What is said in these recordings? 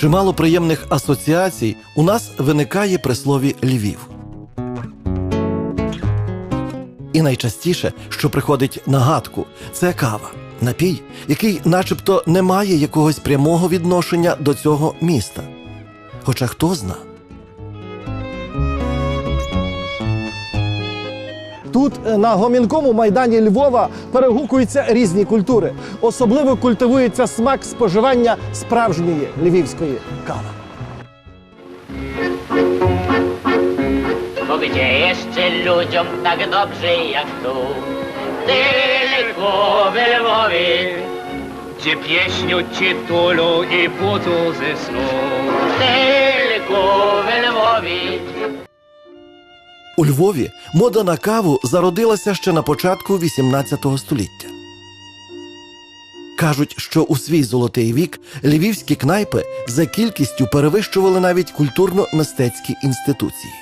Чимало приємних асоціацій у нас виникає при слові Львів. І найчастіше, що приходить на гадку, це кава, напій, який, начебто, не має якогось прямого відношення до цього міста. Хоча хто зна. Тут е, на гомінкому майдані Львова перегукуються різні культури. Особливо культивується смак споживання справжньої львівської кави. Ludziom tak dobrze jak tu? Tylko w Lwowie. Gdzie pieśnią ci tulą i budzą ze snu Tylko w Lwowie. У Львові мода на каву зародилася ще на початку XVIII століття. Кажуть, що у свій золотий вік львівські кнайпи за кількістю перевищували навіть культурно-мистецькі інституції.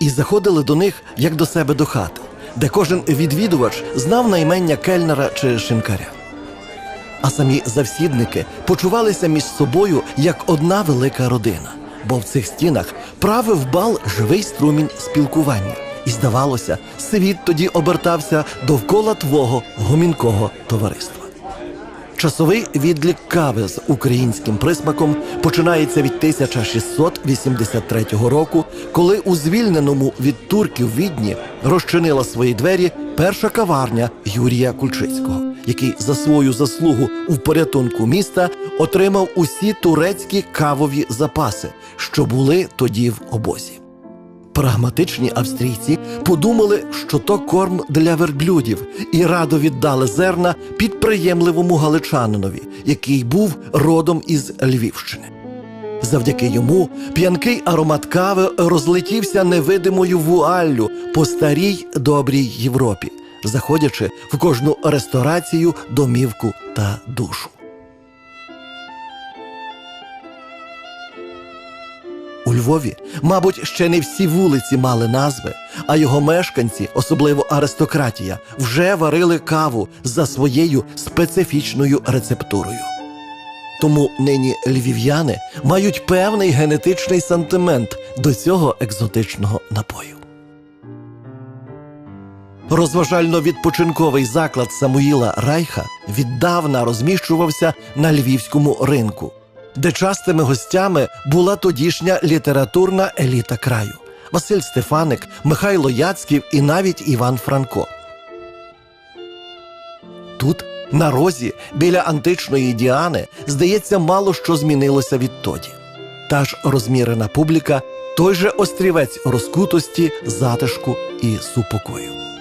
І заходили до них як до себе до хати, де кожен відвідувач знав наймення кельнера чи шинкаря. А самі завсідники почувалися між собою як одна велика родина, бо в цих стінах правив бал живий струмінь спілкування. І здавалося, світ тоді обертався довкола твого гомінкого товариства. Часовий відлік кави з українським присмаком починається від 1683 року, коли у звільненому від турків відні розчинила свої двері перша каварня Юрія Кульчицького, який за свою заслугу у порятунку міста отримав усі турецькі кавові запаси, що були тоді в обозі. Прагматичні австрійці подумали, що то корм для верблюдів, і радо віддали зерна підприємливому галичанинові, який був родом із Львівщини. Завдяки йому п'янкий аромат кави розлетівся невидимою вуаллю по старій добрій Європі, заходячи в кожну ресторацію, домівку та душу. У Львові, мабуть, ще не всі вулиці мали назви, а його мешканці, особливо аристократія, вже варили каву за своєю специфічною рецептурою. Тому нині львів'яни мають певний генетичний сантимент до цього екзотичного напою. Розважально-відпочинковий заклад Самуїла Райха віддавна розміщувався на львівському ринку, де частими гостями була тодішня літературна еліта краю Василь Стефаник, Михайло Яцьків і навіть Іван Франко. Тут, на розі, біля античної Діани, здається, мало що змінилося відтоді. Та ж розмірена публіка, той же острівець розкутості, затишку і супокою.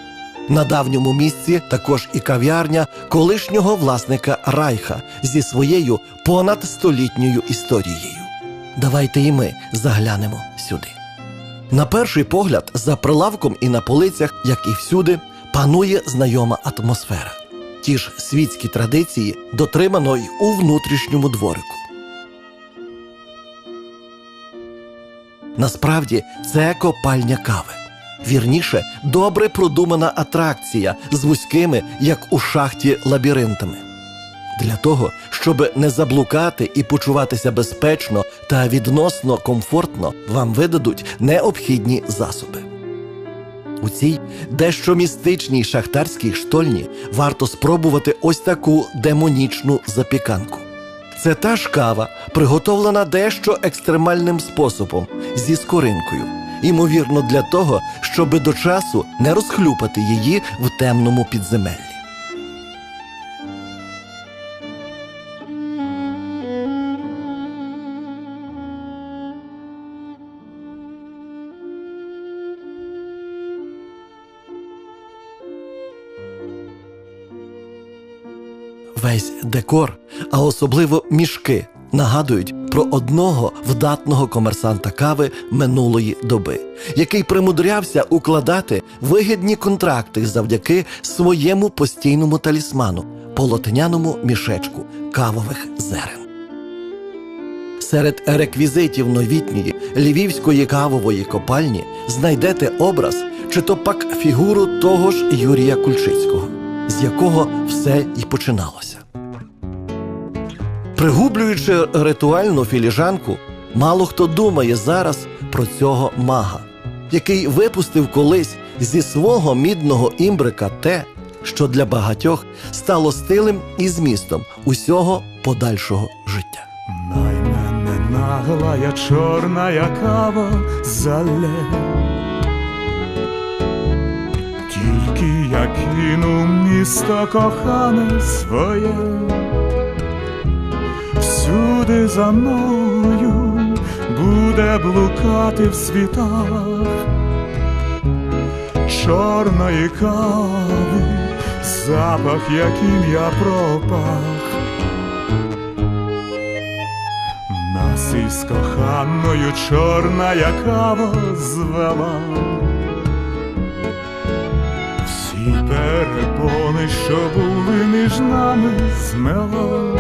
На давньому місці також і кав'ярня колишнього власника Райха зі своєю понад столітньою історією. Давайте і ми заглянемо сюди. На перший погляд, за прилавком і на полицях, як і всюди, панує знайома атмосфера. Ті ж світські традиції дотримано й у внутрішньому дворику. Насправді це копальня кави. Вірніше, добре продумана атракція з вузькими, як у шахті, лабіринтами. Для того, щоб не заблукати і почуватися безпечно та відносно комфортно, вам видадуть необхідні засоби. У цій дещо містичній шахтарській штольні варто спробувати ось таку демонічну запіканку. Це та ж кава, приготовлена дещо екстремальним способом зі скоринкою, ймовірно, для того, щоби до часу не розхлюпати її в темному підземеллі. Весь декор, а особливо мішки, нагадують про одного вдатного комерсанта кави минулої доби, який примудрявся укладати вигідні контракти завдяки своєму постійному талісману полотняному мішечку кавових зерен. Серед реквізитів новітньої львівської кавової копальні знайдете образ чи то пак фігуру того ж Юрія Кульчицького, з якого все і починалося. Пригублюючи ритуальну філіжанку, мало хто думає зараз про цього мага, який випустив колись зі свого мідного імбрика те, що для багатьох стало стилем і змістом усього подальшого життя. Най мене наглая чорная кава зале. Тільки я кину місто кохане своє, всюди за мною буде блукати в світах чорної кави, запах, яким я пропах. Нас із коханою чорна кава звела. Всі перепони, що були між нами, змела.